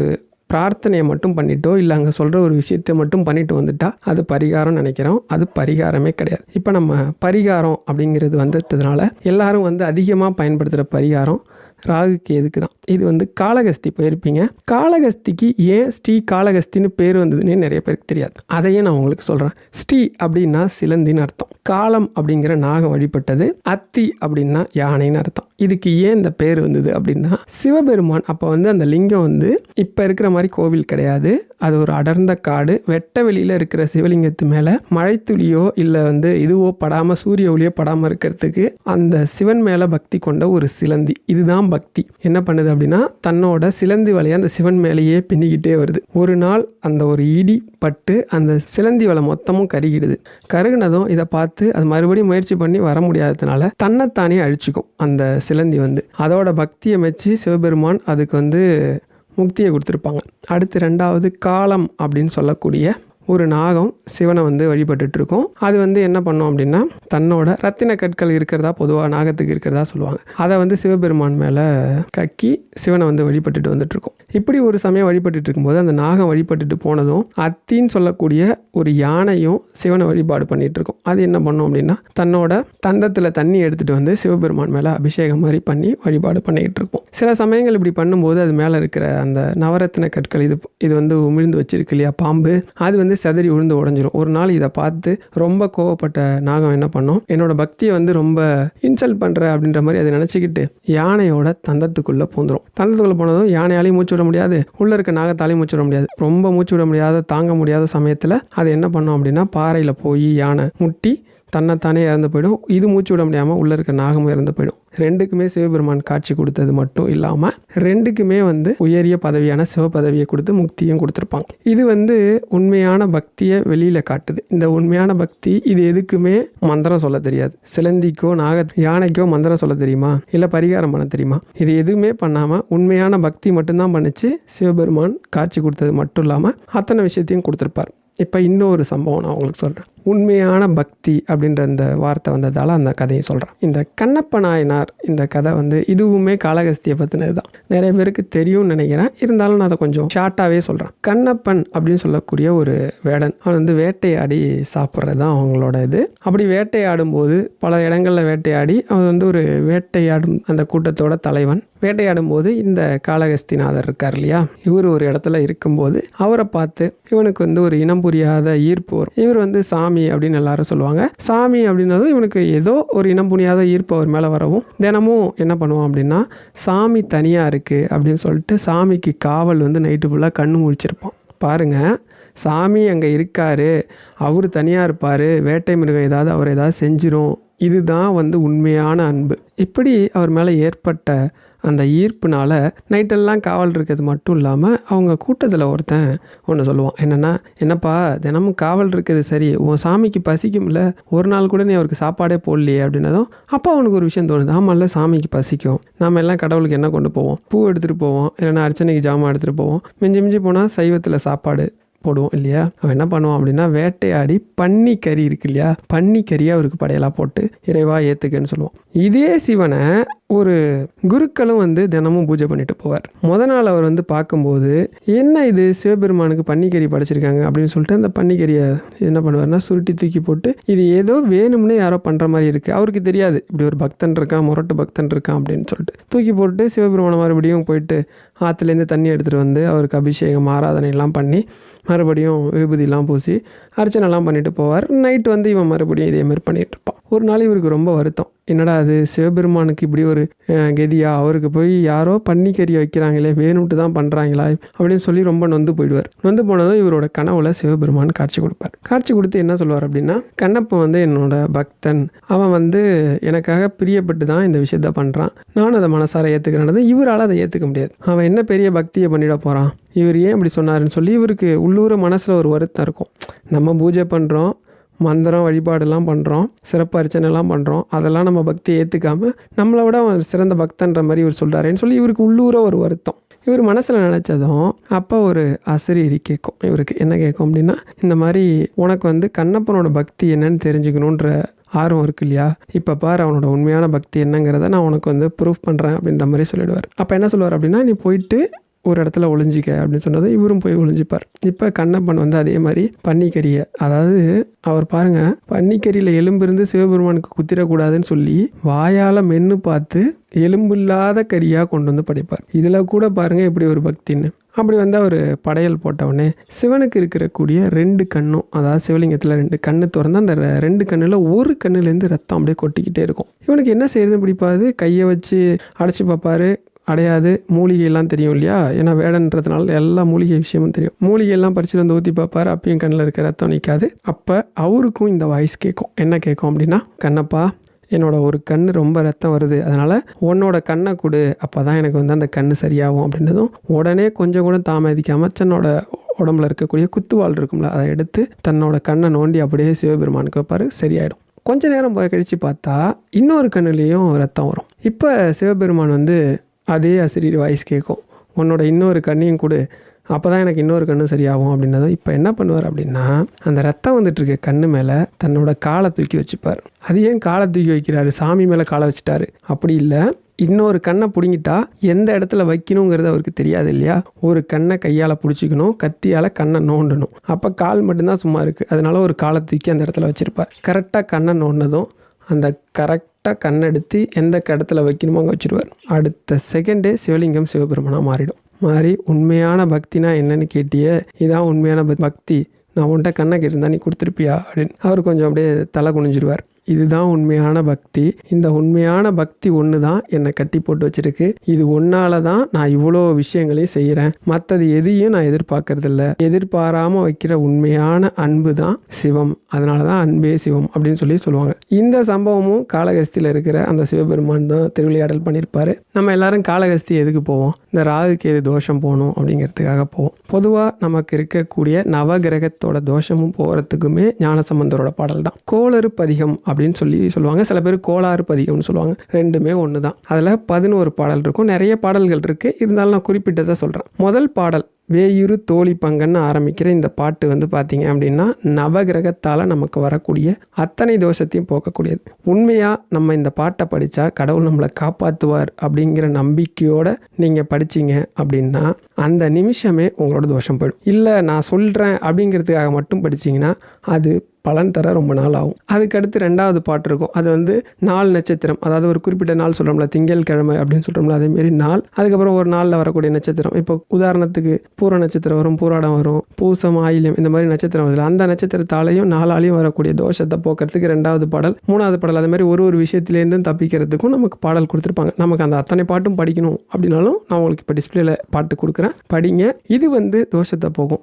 பிரார்த்தனையை மட்டும் பண்ணிட்டோ இல்லை அங்கே சொல்கிற ஒரு விஷயத்தை மட்டும் பண்ணிட்டு வந்துட்டா அது பரிகாரம் நினைக்கிறோம். அது பரிகாரமே கிடையாது. இப்போ நம்ம பரிகாரம் அப்படிங்கிறது வந்துட்டதுனால எல்லாரும் வந்து அதிகமாக பயன்படுத்துகிற பரிகாரம் ராகுக்கு எதுக்கு தான் இது வந்து காளகஸ்தி போயிருப்பீங்க. காளகஸ்திக்கு ஏன் ஸ்ரீ காளகஸ்தின்னு பேர் வந்ததுன்னே நிறைய பேருக்கு தெரியாது. அதையும் நான் உங்களுக்கு சொல்கிறேன் ஸ்ரீ அப்படின்னா சிலந்தின்னு அர்த்தம். காலம் அப்படிங்கிற நாகம் வழிபட்டது. அத்தி அப்படின்னா யானைன்னு அர்த்தம். இதுக்கு ஏன் இந்த பேர் வந்தது அப்படின்னா சிவபெருமான் அப்போ வந்து அந்த லிங்கம் வந்து இப்போ இருக்கிற மாதிரி கோவில் கிடையாது. அது ஒரு அடர்ந்த காடு. வெட்ட வெளியில் இருக்கிற சிவலிங்கத்து மேலே மழைத்துளியோ இல்லை வந்து இதுவோ படாமல் சூரிய ஒளியோ படாமல் இருக்கிறதுக்கு அந்த சிவன் மேலே பக்தி கொண்ட ஒரு சிலந்தி. இதுதான் பக்தி. என்ன பண்ணுது அப்படின்னா தன்னோட சிலந்தி வலையை அந்த சிவன் மேலேயே பின்னிக்கிட்டே வருது. ஒரு நாள் அந்த ஒரு இடி பட்டு அந்த சிலந்தி வலை மொத்தமும் கருகிடுது. கருகினதும் இதை பார்த்து அது மறுபடியும் முயற்சி பண்ணி வர முடியாததுனால தன்னைத்தானே அழிச்சுக்கும் அந்த சிலந்தி வந்து. அதோட பக்தியை மெச்சு சிவபெருமான் அதுக்கு வந்து முக்தியை கொடுத்துருப்பாங்க. அடுத்து ரெண்டாவது காலம் அப்படின்னு சொல்லக்கூடிய ஒரு நாகம் சிவனை வந்து வழிபட்டுட்டு இருக்கும் அது வந்து என்ன பண்ணும் அப்படின்னா தன்னோட ரத்தின கற்கள் இருக்கிறதா பொதுவாக நாகத்துக்கு இருக்கிறதா சொல்லுவாங்க. அதை வந்து சிவபெருமான் மேலே கக்கி சிவனை வந்து வழிபட்டுட்டு வந்துட்டுருக்கோம் இப்படி ஒரு சமயம் வழிபட்டுட்டு இருக்கும்போது அந்த நாகம் வழிபட்டுட்டு போனதும் அத்தின்னு சொல்லக்கூடிய ஒரு யானையும் சிவனை வழிபாடு பண்ணிட்டு அது என்ன பண்ணும் அப்படின்னா தன்னோட தந்தத்தில் தண்ணி எடுத்துட்டு வந்து சிவபெருமான் மேலே அபிஷேகம் மாதிரி பண்ணி வழிபாடு பண்ணிக்கிட்டு இருக்கும் சில சமயங்கள் இப்படி பண்ணும்போது அது மேலே இருக்கிற அந்த நவரத்தின கற்கள் இது இது வந்து உமிழ்ந்து வச்சிருக்கு இல்லையா பாம்பு அது வந்து செதறி உழுந்து உடஞ்சிரும். ஒரு நாள் இதை பார்த்து ரொம்ப கோவப்பட்ட நாகம் என்ன பண்ணும்? என்னோட பக்தியை வந்து ரொம்ப இன்சல்ட் பண்ணுற அப்படின்ற மாதிரி அதை நினச்சிக்கிட்டு யானையோட தந்தத்துக்குள்ளே பூந்துடும் தந்தத்துக்குள்ளே போனதும் யானையாலையும் மூச்சு விட முடியாது. உள்ளே இருக்க நாகத்தாலையும் மூச்சு விட முடியாது. ரொம்ப மூச்சு விட முடியாத தாங்க முடியாத சமயத்தில் அது என்ன பண்ணோம் அப்படின்னா பாறையில் போய் யானை முட்டி தன்னைத்தானே இறந்து போயிடும். இது மூச்சு விட முடியாமல் உள்ளே இருக்க நாகமும் இறந்து போயிடும். ரெண்டுக்குமே சிவபெருமான் காட்சி கொடுத்தது மட்டும் இல்லாமல் ரெண்டுக்குமே வந்து உயரிய பதவியான சிவ பதவியை கொடுத்து முக்தியும் கொடுத்துருப்பாங்க. இது வந்து உண்மையான பக்தியை வெளியில் காட்டுது. இந்த உண்மையான பக்தி இது எதுக்குமே மந்திரம் சொல்ல தெரியாது. சிலந்திக்கோ நாக யானைக்கோ மந்திரம் சொல்ல தெரியுமா? இல்லை பரிகாரம் பண்ண தெரியுமா? இது எதுவுமே பண்ணாமல் உண்மையான பக்தி மட்டும்தான் பண்ணிச்சு சிவபெருமான் காட்சி கொடுத்தது மட்டும் இல்லாமல் அத்தனை விஷயத்தையும் கொடுத்துருப்பார். இப்போ இன்னொரு சம்பவம் நான் உங்களுக்கு சொல்கிறேன் உண்மையான பக்தி அப்படின்ற இந்த வார்த்தை வந்ததால் அந்த கதையை சொல்கிறேன் இந்த கண்ணப்ப நாயனார் இந்த கதை வந்து இதுவுமே காளகஸ்தியை பற்றினது தான் நிறைய பேருக்கு தெரியும்னு நினைக்கிறேன். இருந்தாலும் நான் அதை கொஞ்சம் ஷார்ட்டாகவே சொல்கிறேன் கண்ணப்பன் அப்படின்னு சொல்லக்கூடிய ஒரு வேடன் அவன் வந்து வேட்டையாடி சாப்பிட்றது தான் அவங்களோட இது. அப்படி வேட்டையாடும் போது பல இடங்களில் வேட்டையாடி அவன் வந்து ஒரு வேட்டையாடும் அந்த கூட்டத்தோட தலைவன். வேட்டையாடும் போது இந்த காளகஸ்திநாதர் இருக்கார் இல்லையா? இவர் ஒரு இடத்துல இருக்கும்போது அவரை பார்த்து இவனுக்கு வந்து ஒரு இனம் புரியாத ஈர்ப்பு வரும். இவர் வந்து சாமி அப்படின்னு எல்லாரும் சொல்லுவாங்க. சாமி அப்படின்னதும் இவனுக்கு ஏதோ ஒரு இனம் புரியாத ஈர்ப்பு அவர் மேலே வரவும் தினமும் என்ன பண்ணுவான் அப்படின்னா சாமி தனியாக இருக்குது அப்படின்னு சொல்லிட்டு சாமிக்கு காவல் வந்து நைட்டு ஃபுல்லாக கண்ணு முழிச்சிருப்பான். பாருங்கள் சாமி அங்கே இருக்கார் அவர் தனியாக இருப்பார் வேட்டை மிருகம் ஏதாவது அவர் ஏதாவது செஞ்சிரும். இதுதான் வந்து உண்மையான அன்பு. இப்படி அவர் மேலே ஏற்பட்ட அந்த ஈர்ப்புனால நைட்டெல்லாம் காவல் இருக்கிறது மட்டும் இல்லாமல் அவங்க கூட்டத்தில் ஒருத்தன் ஒன்று சொல்லுவான். என்னென்னா என்னப்பா தினமும் காவல் இருக்குது சரி. உன் சாமிக்கு பசிக்கும்ல. ஒரு நாள் கூட நீ அவருக்கு சாப்பாடே போடலையே அப்படின்னதும் அப்போ அவனுக்கு ஒரு விஷயம் தோணுது. ஆமாம்ல சாமிக்கு பசிக்கும். நாம எல்லாம் கடவுளுக்கு என்ன கொண்டு போவோம்? பூ எடுத்துகிட்டு போவோம். இல்லைன்னா அர்ச்சனைக்கு ஜாமான் எடுத்துகிட்டு போவோம். மிஞ்சி மிஞ்சி போனால் சைவத்தில் சாப்பாடு போடுவோம் இல்லையா? அவன் என்ன பண்ணுவான் அப்படின்னா வேட்டையாடி பன்னி கறி இருக்கு இல்லையா? பன்னி கறியை அவருக்கு படையலாக போட்டு இறைவா ஏற்றுக்கன்னு சொல்லுவோம் இதே சிவனை ஒரு குருக்களும் வந்து தினமும் பூஜை பண்ணிட்டு போவார். முத நாள் அவர் வந்து பார்க்கும்போது என்ன இது? சிவபெருமானுக்கு பன்னிக்கறி படைச்சிருக்காங்க அப்படின்னு சொல்லிட்டு அந்த பன்னிக்கறியை என்ன பண்ணுவார்னா சுருட்டி தூக்கி போட்டு இது ஏதோ வேணும்னே யாரோ பண்ணுற மாதிரி இருக்குது அவருக்கு தெரியாது. இப்படி ஒரு பக்தன் இருக்கான் முரட்டு பக்தன் இருக்கான் அப்படின்னு சொல்லிட்டு தூக்கி போட்டு சிவபெருமானை மறுபடியும் போயிட்டு ஆற்றுலேருந்து தண்ணி எடுத்துகிட்டு வந்து அவருக்கு அபிஷேகம் ஆராதனையெல்லாம் பண்ணி மறுபடியும் விபூதிலாம் பூசி அர்ச்சனைலாம் பண்ணிட்டு போவார். நைட்டு வந்து இவன் மறுபடியும் இதே மாதிரி பண்ணிட்டு இருப்பான். ஒரு நாள் இவருக்கு ரொம்ப வருத்தம். என்னடா அது சிவபெருமானுக்கு இப்படி ஒரு கெதியாக அவருக்கு போய் யாரோ பன்னிக்கறி வைக்கிறாங்களே வேணும்ட்டு தான் பண்ணுறாங்களா அப்படின்னு சொல்லி ரொம்ப நொந்து போயிடுவார். நொந்து போனதும் இவரோட கனவுல சிவபெருமான் காட்சி கொடுப்பார். காட்சி கொடுத்து என்ன சொல்லுவார் அப்படின்னா கண்ணப்பன் வந்து என்னோட பக்தன். அவன் வந்து எனக்காக பிரியப்பட்டு தான் இந்த விஷயத்த பண்ணுறான் நானும் அதை மனசார ஏற்றுக்கிறேன் இவரால் அதை ஏற்றுக்க முடியாது. அவன் என்ன பெரிய பக்தியை பண்ணிட போகிறான் இவர் ஏன் இப்படி சொன்னாருன்னு சொல்லி இவருக்கு உள்ளூர மனசில் ஒரு வருத்தம் இருக்கும். நம்ம பூஜை பண்ணுறோம் மந்திரம் வழிபாடெல்லாம் பண்ணுறோம் சிறப்பு அர்ச்சனைலாம் பண்ணுறோம் அதெல்லாம் நம்ம பக்தியை ஏற்றுக்காமல் நம்மளை விட அவன் சிறந்த பக்தன்ற மாதிரி இவர் சொல்கிறாருன்னு சொல்லி இவருக்கு உள்ளூர ஒரு வருத்தம். இவர் மனசில் நினச்சதும் அப்போ ஒரு அசரீரி கேட்கும். இவருக்கு என்ன கேட்கும் அப்படின்னா இந்த மாதிரி உனக்கு வந்து கண்ணப்பனோட பக்தி என்னன்னு தெரிஞ்சுக்கணுன்ற ஆர்வம் இருக்கு இல்லையா? இப்போ பார் அவனோட உண்மையான பக்தி என்னங்கிறத நான் உனக்கு வந்து ப்ரூஃப் பண்ணுறேன் அப்படின்ற மாதிரி சொல்லிடுவார். அப்போ என்ன சொல்லுவார் அப்படின்னா நீ போயிட்டு ஒரு இடத்துல ஒளிஞ்சிக்க அப்படின்னு சொன்னது இவரும் போய் ஒளிஞ்சிப்பார். இப்போ கண்ணப்பன் வந்து அதே மாதிரி பன்னிக்கறியை அதாவது அவர் பாருங்க பன்னிக்கரியில் எலும்பிருந்து சிவபெருமானுக்கு குத்திரக்கூடாதுன்னு சொல்லி வாயால் மென்று பார்த்து எலும்பில்லாத கறியாக கொண்டு வந்து படைப்பார். இதில் கூட பாருங்கள் எப்படி ஒரு பக்தின்னு. அப்படி வந்து அவர் படையல் போட்டவுடனே சிவனுக்கு இருக்கக்கூடிய ரெண்டு கண்ணும் அதாவது சிவலிங்கத்தில் ரெண்டு கண்ணு திறந்து அந்த ரெண்டு கண்ணில் ஒரு கண்ணுலேருந்து ரத்தம் அப்படியே கொட்டிக்கிட்டே இருக்கும். இவனுக்கு என்ன செய்யறதுன்னு பிடிப்பாது கையை வச்சு அடைச்சி பார்ப்பாரு. அடையாது. மூலிகையெல்லாம் தெரியும் இல்லையா? ஏன்னா வேடன்றதுனால எல்லா மூலிகை விஷயமும் தெரியும். மூலிகையெல்லாம் பறிச்சுட்டு வந்து ஊற்றி பார்ப்பார். அப்பயும் கண்ணில் இருக்க ரத்தம் நிற்காது அப்போ அவருக்கும் இந்த வாய்ஸ் கேட்கும். என்ன கேட்கும் அப்படின்னா கண்ணப்பா என்னோட ஒரு கண் ரொம்ப ரத்தம் வருது. அதனால் உன்னோட கண்ணை கொடு. அப்போ தான் எனக்கு வந்து அந்த கண் சரியாகும். அப்படின்றதும் உடனே கொஞ்சம் கூட தாமதிக்காமல் தன்னோட உடம்புல இருக்கக்கூடிய குத்துவாள் இருக்கும்ல அதை எடுத்து தன்னோட கண்ணை நோண்டி அப்படியே சிவபெருமானுக்கு வைப்பார். சரியாயிடும். கொஞ்ச நேரம் போய் கழித்து பார்த்தா இன்னொரு கண்ணுலேயும் ரத்தம் வரும். இப்போ சிவபெருமான் வந்து அதே ஆசிரியர் வாய்ஸ் கேட்கும். உன்னோட இன்னொரு கண்ணையும் கொடு. அப்போ தான் எனக்கு இன்னொரு கண்ணு சரியாகும் அப்படின்னதும் இப்போ என்ன பண்ணுவார் அப்படின்னா அந்த ரத்தம் வந்துட்டு இருக்க கண்ணு மேலே தன்னோட காலை தூக்கி வச்சுப்பார். அது ஏன் காலை தூக்கி வைக்கிறாரு? சாமி மேலே காலை வச்சுட்டாரு. அப்படி இல்லை. இன்னொரு கண்ணை பிடுங்கிட்டா எந்த இடத்துல வைக்கணுங்கிறது அவருக்கு தெரியாது இல்லையா? ஒரு கண்ணை கையால் பிடிச்சிக்கணும் கத்தியால் கண்ணை நோண்டணும். அப்போ கால் மட்டும்தான் சும்மா இருக்குது அதனால ஒரு காலை தூக்கி அந்த இடத்துல வச்சுருப்பார். கரெக்டாக கண்ணை நோண்டினதும் அந்த கரெக்ட் கரெக்டாக கண்ணெடுத்து எந்த இடத்துல வைக்கணுமோ அங்கே வச்சுருவார். அடுத்த செகண்டே சிவலிங்கம் சிவபெருமனாக மாறிடும். மாறி உண்மையான பக்தினா என்னன்னு கேட்டிய? இதான் உண்மையான பக்தி. நான் உன்கிட்ட கண்ணை கேட்டிருந்தா நீ கொடுத்துருப்பியா? அப்படின்னு. அவர் கொஞ்சம் அப்படியே தலை குனிஞ்சிருவார். இதுதான் உண்மையான பக்தி. இந்த உண்மையான பக்தி ஒன்று தான் என்னை கட்டி போட்டு வச்சிருக்கு. இது ஒன்னால தான் நான் இவ்வளோ விஷயங்களையும் செய்கிறேன் மற்றது எதையும் நான் எதிர்பார்க்கறதில்ல. எதிர்பாராமல் வைக்கிற உண்மையான அன்பு தான் சிவம். அதனால தான் அன்பே சிவம் அப்படின்னு சொல்லி சொல்லுவாங்க. இந்த சம்பவமும் காளகஸ்தியில் இருக்கிற அந்த சிவபெருமான் தான் திருவிளையாடல் பண்ணியிருப்பாரு. நம்ம எல்லாரும் காளகஸ்தி எதுக்கு போவோம்? இந்த ராகுக்கு எது தோஷம் போகணும் அப்படிங்கிறதுக்காக போவோம். பொதுவாக நமக்கு இருக்கக்கூடிய நவகிரகத்தோட தோஷமும் போகிறதுக்குமே ஞானசம்பந்தரோட பாடல் தான் கோளறு பதிகம் அப்படின்னு சொல்லி சொல்லுவாங்க. சில பேர் கோளாறு பதிகம்னு சொல்லுவாங்க. ரெண்டுமே ஒன்று தான் அதில் பதினோரு பாடல் இருக்கும். நிறைய பாடல்கள் இருக்குது இருந்தாலும் நான் குறிப்பிட்டதை சொல்கிறேன் முதல் பாடல் வேயுறு தோழி பங்கன்னு ஆரம்பிக்கிற இந்த பாட்டு வந்து பார்த்தீங்க அப்படின்னா நவகிரகத்தால் நமக்கு வரக்கூடிய அத்தனை தோஷத்தையும் போக்கக்கூடியது. உண்மையாக நம்ம இந்த பாட்டை படித்தா கடவுள் நம்மளை காப்பாற்றுவார் அப்படிங்கிற நம்பிக்கையோட நீங்கள் படிச்சீங்க அப்படின்னா அந்த நிமிஷமே உங்களோட தோஷம் போயிடும். இல்லை நான் சொல்கிறேன் அப்படிங்கிறதுக்காக மட்டும் படிச்சீங்கன்னா அது பலன் தர ரொம்ப நாள் ஆகும். அதுக்கடுத்து ரெண்டாவது பாட்டு இருக்கும். அது வந்து நாள் நட்சத்திரம். அதாவது ஒரு குறிப்பிட்ட நாள் சொல்கிறோம்ல திங்கள் கிழமை அப்படின்னு சொல்கிறோம்ல அதேமாரி நாள். அதுக்கப்புறம் ஒரு நாளில் வரக்கூடிய நட்சத்திரம். இப்போ உதாரணத்துக்கு பூர நட்சத்திரம் வரும் பூராடம் வரும் பூசம் ஆயில்யம் இந்த மாதிரி நட்சத்திரம் வருது அந்த நட்சத்திரத்தாலையும் நாளாலையும் வரக்கூடிய தோஷத்தை போக்குறதுக்கு ரெண்டாவது பாடல் மூணாவது பாடல் அதே மாதிரி ஒரு ஒரு விஷயத்துலேருந்தும் தப்பிக்கிறதுக்கும் நமக்கு பாடல் கொடுத்துருப்பாங்க. நமக்கு அந்த அத்தனை பாட்டும் படிக்கணும் அப்படின்னாலும் நான் உங்களுக்கு இப்போ டிஸ்பிளேல பாட்டு கொடுக்குறேன். படிங்க. இது வந்து தோஷத்தை போகும்.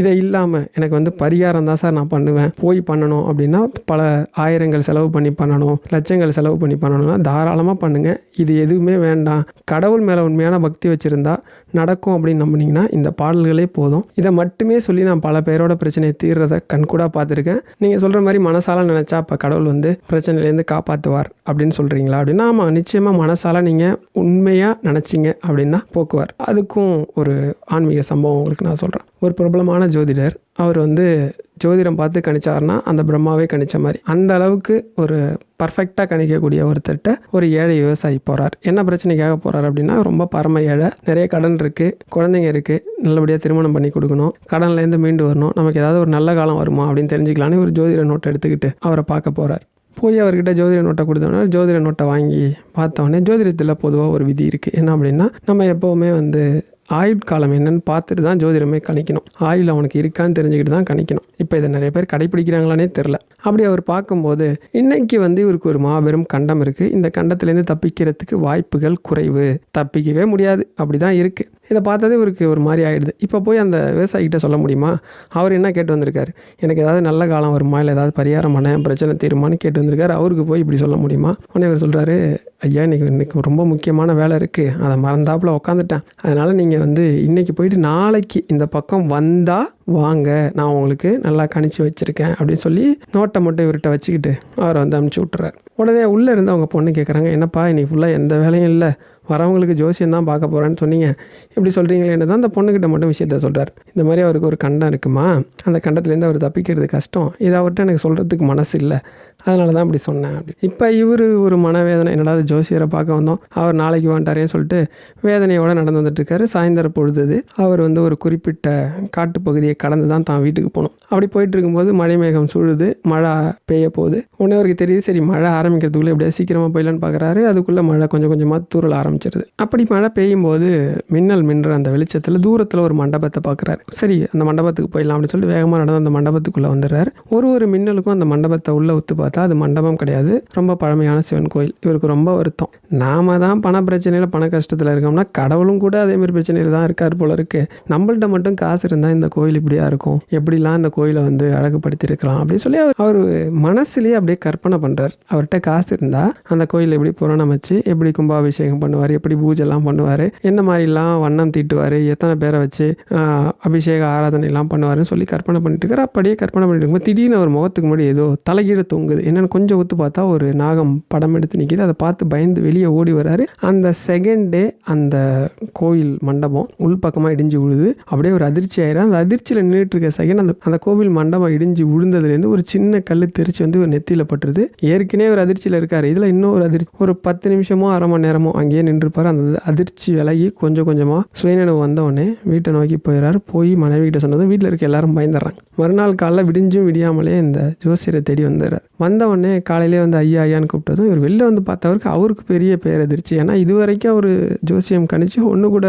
இதை இல்லாமல் எனக்கு வந்து பரிகாரம் தான் சார் நான் பண்ணுவேன். போய் பண்ணணும் அப்படின்னா பல ஆயிரங்கள் செலவு பண்ணி பண்ணணும் லட்சங்கள் செலவு பண்ணி பண்ணணும்னா தாராளமாக பண்ணுங்கள் இது எதுவுமே வேண்டாம். கடவுள் மேலே உண்மையான பக்தி வச்சுருந்தா நடக்கும் அப்படின்னு நம்பினீங்கன்னா இந்த பாடல்களே போதும். இதை மட்டுமே சொல்லி நான் பல பேரோட பிரச்சனையை தீர்றதை கண்கூடாக பார்த்துருக்கேன். நீங்கள் சொல்கிற மாதிரி மனசால நினச்சா அப்போ கடவுள் வந்து பிரச்சனையிலேருந்து காப்பாற்றுவார் அப்படின்னு சொல்கிறீங்களா அப்படின்னா ஆமாம் நிச்சயமாக மனசால நீங்கள் உண்மையாக நினச்சிங்க அப்படின்னா போக்குவார். அதுக்கும் ஒரு ஆன்மீக சம்பவம் உங்களுக்கு நான் சொல்கிறேன் ஒரு பிரபலமான ஜோதிடர் அவர் வந்து ஜோதிடம் பார்த்து கணிச்சாருன்னா அந்த பிரம்மாவே கணிச்ச மாதிரி. அந்த அளவுக்கு ஒரு பர்ஃபெக்டாக கணிக்கக்கூடிய ஒருத்தர்கிட்ட ஒரு ஏழை விவசாயி போகிறார் என்ன பிரச்சனைக்காக போகிறார் அப்படின்னா ரொம்ப பரம ஏழை நிறைய கடன் இருக்குது குழந்தைங்க இருக்குது நல்லபடியாக திருமணம் பண்ணி கொடுக்கணும் கடன்லேருந்து மீண்டு வரணும் நமக்கு ஏதாவது ஒரு நல்ல காலம் வருமா அப்படின்னு தெரிஞ்சுக்கலான்னு ஒரு ஜோதிட நோட்டை எடுத்துக்கிட்டு அவரை பார்க்க போகிறார் போய் அவர்கிட்ட ஜோதிட நோட்டை கொடுத்தோன்னே ஜோதிட நோட்டை வாங்கி பார்த்தோன்னே ஜோதிடத்தில் பொதுவாக ஒரு விதி இருக்குது என்ன அப்படின்னா நம்ம எப்போவுமே வந்து ஆயுள் காலம் என்னன்னு பார்த்துட்டு தான் ஜோதிடமே கணிக்கணும். ஆயுள் அவனுக்கு இருக்கான்னு தெரிஞ்சுக்கிட்டு தான் கணிக்கணும். இப்போ இதை நிறைய பேர் கடைப்பிடிக்கிறாங்களானே தெரில அப்படி அவர் பார்க்கும்போது இன்னைக்கு வந்து இவருக்கு ஒரு மாபெரும் கண்டம் இருக்குது இந்த கண்டத்துலேருந்து தப்பிக்கிறதுக்கு வாய்ப்புகள் குறைவு. தப்பிக்கவே முடியாது. அப்படி தான் இருக்குது இதை பார்த்ததே இவருக்கு ஒரு மாதிரி ஆகிடுது இப்போ போய் அந்த விவசாயிகிட்ட சொல்ல முடியுமா? அவர் என்ன கேட்டு வந்திருக்காரு? எனக்கு ஏதாவது நல்ல காலம் வருமா? இல்லை ஏதாவது பரிகாரம் பண்ண பிரச்சனை தீருமான்னு கேட்டு வந்திருக்காரு. அவருக்கு போய் இப்படி சொல்ல முடியுமா? உடனே இவர் சொல்கிறாரு ஐயா இன்னைக்கு இன்னைக்கு ரொம்ப முக்கியமான வேலை இருக்குது அதை மறந்தாப்புல உட்காந்துட்டேன் அதனால் நீங்கள் வந்து இன்னைக்கு போயிட்டு நாளைக்கு இந்த பக்கம் வந்தால் வாங்க நான் உங்களுக்கு நல்லா கணிச்சு வச்சுருக்கேன் அப்படின்னு சொல்லி நோட்டை மட்டும் இவர்கிட்ட வச்சுக்கிட்டு அவரை வந்து அனுப்பிச்சி விட்டுறாரு. உடனே உள்ளே இருந்து அவங்க பொண்ணு கேட்குறாங்க என்னப்பா இன்னைக்கு ஃபுல்லாக எந்த வேலையும் இல்லை. வரவங்களுக்கு ஜோசியம் தான் பார்க்க போகிறேன்னு சொன்னீங்க. இப்படி சொல்கிறீங்களேன்னு தான் அந்த பொண்ணுக்கிட்ட மட்டும் விஷயத்த சொல்கிறார் இந்த மாதிரி அவருக்கு ஒரு கண்டம் இருக்குமா? அந்த கண்டத்துலேருந்து அவர் தப்பிக்கிறது கஷ்டம். இதை அவர்கிட்ட எனக்கு சொல்கிறதுக்கு மனசு இல்லை. அதனால தான் இப்படி சொன்னேன். அப்படி இப்போ இவர் ஒரு மனவேதனை என்னடா ஜோசியரை பார்க்க வந்தோம் அவர் நாளைக்கு வந்துட்டாரேன்னு சொல்லிட்டு வேதனையோடு நடந்து வந்துட்டுருக்காரு. சாயந்தர பொழுது அவர் வந்து ஒரு குறிப்பிட்ட காட்டுப்பகுதியை கடந்து தான் தான் வீட்டுக்கு போகணும் அப்படி போயிட்டு இருக்கும்போது மழை மேகம் சூழுது மழை பெய்ய போகுது. உடனே அவருக்கு தெரியுது சரி மழை ஆரம்பிக்கிறதுக்குள்ளே எப்படியா சீக்கிரமாக போயிடலான்னு பார்க்குறாரு அதுக்குள்ளே மழை கொஞ்சம் கொஞ்சமாக தூரல் ஆரம்பிச்சிருது. அப்படி மழை பெய்யும் போது மின்னல் மின்ற அந்த வெளிச்சத்தில் தூரத்தில் ஒரு மண்டபத்தை பார்க்குறாரு சரி அந்த மண்டபத்துக்கு போயிடலாம் அப்படின்னு சொல்லிட்டு வேகமாக நடந்து அந்த மண்டபத்துக்குள்ளே வந்துடுறாரு. ஒரு ஒரு மின்னலுக்கும் அந்த மண்டபத்தை உள்ளே ஒத்து பார்த்தா அது மண்டபம் கிடையாது. ரொம்ப பழமையான சிவன் கோயில். இவருக்கு ரொம்ப வருத்தம். நாம தான் பண பிரச்சனையில் பண கஷ்டத்தில் இருக்கோம்னா கடவுளும் கூட அதேமாதிரி பிரச்சனையில் தான் இருக்கார் போல இருக்கு. நம்மள்ட்ட மட்டும் காசு இருந்தால் இந்த கோயில் இப்படியா இருக்கும்? எப்படிலாம் இந்த கோயிலை வந்து அழகுபடுத்தியிருக்கலாம் அப்படின்னு சொல்லி அவர் அவர் மனசுலேயே அப்படியே கற்பனை பண்ணுறார் அவர்கிட்ட காசு இருந்தால் அந்த கோயில் எப்படி புராணம் வச்சு எப்படி கும்பாபிஷேகம் பண்ணுவார் எப்படி பூஜைலாம் பண்ணுவார் என்ன மாதிரிலாம் வண்ணம் தீட்டுவார் எத்தனை பேரை வச்சு அபிஷேக ஆராதனை எல்லாம் பண்ணுவாருன்னு சொல்லி கற்பனை பண்ணிட்டு இருக்காரு. அப்படியே கற்பனை பண்ணிட்டு இருக்கும்போது திடீர்னு அவர் முகத்துக்கு முன்னாடி ஏதோ தலைகீழ தொங்குது. என்னென்னு கொஞ்சம் ஒத்து பார்த்தா ஒரு நாகம் படம் எடுத்து நிற்கிது அதை பார்த்து பயந்து வெளியே ஓடி வராரு. அந்த செகண்ட் டே அந்த கோவில் மண்டபம் உள்பக்கமாக இடிஞ்சு விழுது. அப்படியே ஒரு அதிர்ச்சி ஆயிரும். அந்த அதிர்ச்சியில் நின்றுட்டு இருக்க செகண்ட் அந்த அந்த கோவில் மண்டபம் இடிஞ்சு விழுந்ததுலேருந்து ஒரு சின்ன கல் தெரிச்சு வந்து ஒரு நெத்தியில் பட்டுருது. ஏற்கனவே ஒரு அதிர்ச்சியில் இருக்காரு. இதில் இன்னும் ஒரு அதிர்ச்சி. ஒரு பத்து நிமிஷமோ அரை மணி நேரமோ அங்கேயே நின்றுப்பார். அந்த அதிர்ச்சி விலகி கொஞ்சம் கொஞ்சமாக சுயநினைவு வந்தவொடனே வீட்டை நோக்கி போயிடுறாரு போய் மனைவி கிட்ட சொன்னதும் வீட்டில் இருக்க எல்லாரும் பயந்துடுறாங்க. மறுநாள் காலைல விடிஞ்சும் விடியாமலே இந்த ஜோசியரை தேடி வந்துடுறார். வந்த உடனே காலையிலே வந்து ஐயா ஐயான்னு கூப்பிட்டதும் இவர் வெளில வந்து பார்த்தவருக்கு அவருக்கு பெரிய பேரதிர்ச்சி. ஏன்னா இது வரைக்கும் அவர் ஜோசியம் கணிச்சு ஒன்று கூட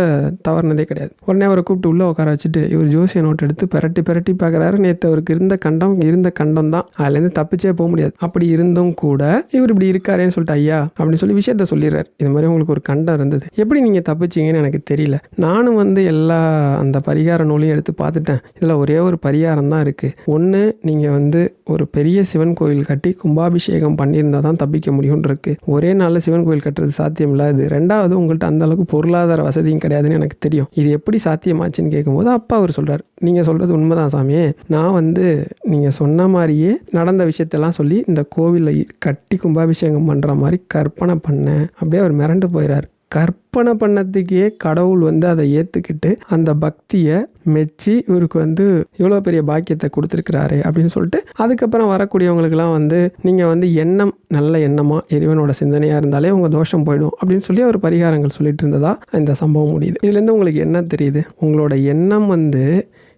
தவறுனதே கிடையாது. உடனே அவரை கூப்பிட்டு உள்ளே உட்கார வச்சுட்டு இவர் ஜோசிய நோட் எடுத்து பிரட்டி பிரட்டி பார்க்குறாரு. நேற்று அவருக்கு இருந்த கண்டம் இருந்த கண்டம் தான். அதுலேருந்து தப்பிச்சே போக முடியாது. அப்படி இருந்தும் கூட இவர் இப்படி இருக்காரேன்னு சொல்லிட்டு ஐயா அப்படின்னு சொல்லி விஷயத்த சொல்லிடுறாரு. இது மாதிரி உங்களுக்கு ஒரு கண்டம் இருந்தது. எப்படி நீங்கள் தப்பிச்சீங்கன்னு எனக்கு தெரியல. நானும் வந்து எல்லா அந்த பரிகார நூலையும் எடுத்து பார்த்துட்டேன். இதில் ஒரே ஒரு பரிகாரம் தான் இருக்குது ஒன்று நீங்கள் வந்து ஒரு பெரிய சிவன் கோயில் கட்டி கும்பாபிஷேகம் பண்ணியிருந்தால் தான் தப்பிக்க முடியும்னு இருக்கு. ஒரே நாளில் சிவன் கோயில் கட்டுறது சாத்தியம் இல்லாது ரெண்டாவது உங்கள்கிட்ட அந்த அளவுக்கு பொருளாதார வசதியும் கிடையாதுன்னு எனக்கு தெரியும். இது எப்படி சாத்தியமாச்சுன்னு கேட்கும்போது அப்பா அவர் சொல்கிறார் நீங்கள் சொல்கிறது உண்மைதான் சாமியே. நான் வந்து நீங்கள் சொன்ன மாதிரியே நடந்த விஷயத்தெல்லாம் சொல்லி இந்த கோவிலை கட்டி கும்பாபிஷேகம் பண்ணுற மாதிரி கற்பனை பண்ணேன். அப்படியே அவர் மிரண்டு போயிறார். கற்பனை பண்ணதுக்கே கடவுள் வந்து அதை ஏற்றுக்கிட்டு அந்த பக்தியை மெச்சி இவருக்கு வந்து இவ்வளோ பெரிய பாக்கியத்தை கொடுத்துருக்கிறாரு அப்படின்னு சொல்லிட்டு அதுக்கப்புறம் வரக்கூடியவங்களுக்கெல்லாம் வந்து நீங்கள் வந்து எண்ணம் நல்ல எண்ணமாக இறைவனோட சிந்தனையாக இருந்தாலே உங்கள் தோஷம் போயிடும் அப்படின்னு சொல்லி அவர் பரிகாரங்கள் சொல்லிட்டு இருந்ததா இந்த சம்பவம் முடியுது. இதுலேருந்து உங்களுக்கு என்ன தெரியுது? உங்களோட எண்ணம் வந்து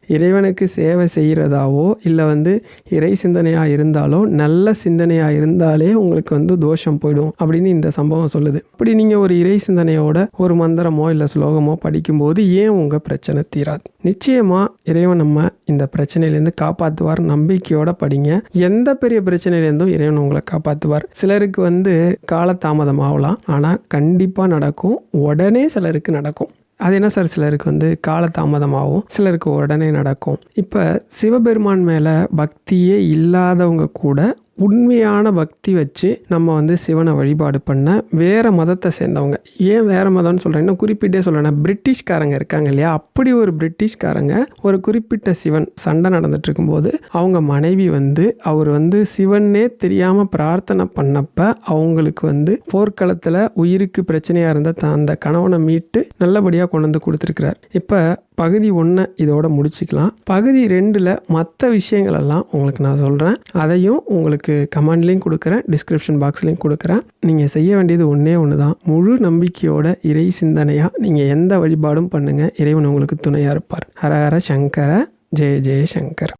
இறைவனுக்கு சேவை செய்கிறதாவோ இல்லை வந்து இறை சிந்தனையாக இருந்தாலோ நல்ல சிந்தனையாக இருந்தாலே உங்களுக்கு வந்து தோஷம் போயிடும் அப்படின்னு இந்த சம்பவம் சொல்லுது. இப்படி நீங்கள் ஒரு இறை சிந்தனையோட ஒரு மந்திரமோ இல்லை ஸ்லோகமோ படிக்கும்போது ஏன் உங்கள் பிரச்சனை தீராது? நிச்சயமாக இறைவன் நம்ம இந்த பிரச்சனையிலேருந்து காப்பாற்றுவார் நம்பிக்கையோட படிங்க. எந்த பெரிய பிரச்சனையிலேருந்தும் இறைவன் உங்களை காப்பாற்றுவார் சிலருக்கு வந்து காலதாமதம் ஆகலாம் ஆனால் கண்டிப்பாக நடக்கும். உடனே சிலருக்கு நடக்கும். அது என்ன சார் சிலருக்கு வந்து காலதாமதமாகவும் சிலருக்கு உடனே நடக்கும். இப்போ சிவபெருமான் மேலே பக்தியே இல்லாதவங்க கூட உண்மையான பக்தி வச்சு நம்ம வந்து சிவனை வழிபாடு பண்ண வேறு மதத்தை சேர்ந்தவங்க. ஏன் வேறு மதம்னு சொல்கிறேன் இன்னும் குறிப்பிட்டே சொல்கிறேன்னா பிரிட்டிஷ்காரங்க இருக்காங்க இல்லையா? அப்படி ஒரு பிரிட்டிஷ்காரங்க ஒரு குறிப்பிட்ட சிவன் சண்டை நடந்துட்டு இருக்கும்போது அவங்க மனைவி வந்து அவர் வந்து சிவனே தெரியாமல் பிரார்த்தனை பண்ணப்ப அவங்களுக்கு வந்து போர்க்களத்தில் உயிருக்கு பிரச்சனையாக இருந்த அந்த கணவனை மீட்டு நல்லபடியாக கொண்டு வந்து கொடுத்துருக்கிறார். இப்போ பகுதி ஒன்றை இதோட முடிச்சுக்கலாம். பகுதி ரெண்டில் மற்ற விஷயங்கள் எல்லாம் உங்களுக்கு நான் சொல்கிறேன் அதையும் உங்களுக்கு கமெண்ட்லேயும் கொடுக்குறேன் டிஸ்கிரிப்ஷன் பாக்ஸ்லேயும் கொடுக்குறேன். நீங்கள் செய்ய வேண்டியது ஒன்றே ஒன்று தான் முழு நம்பிக்கையோட இறை சிந்தனையாக நீங்கள் எந்த வழிபாடும் பண்ணுங்கள் இறைவன் உங்களுக்கு துணையாக இருப்பார். ஹரஹர சங்கர ஜெய ஜெய சங்கர்.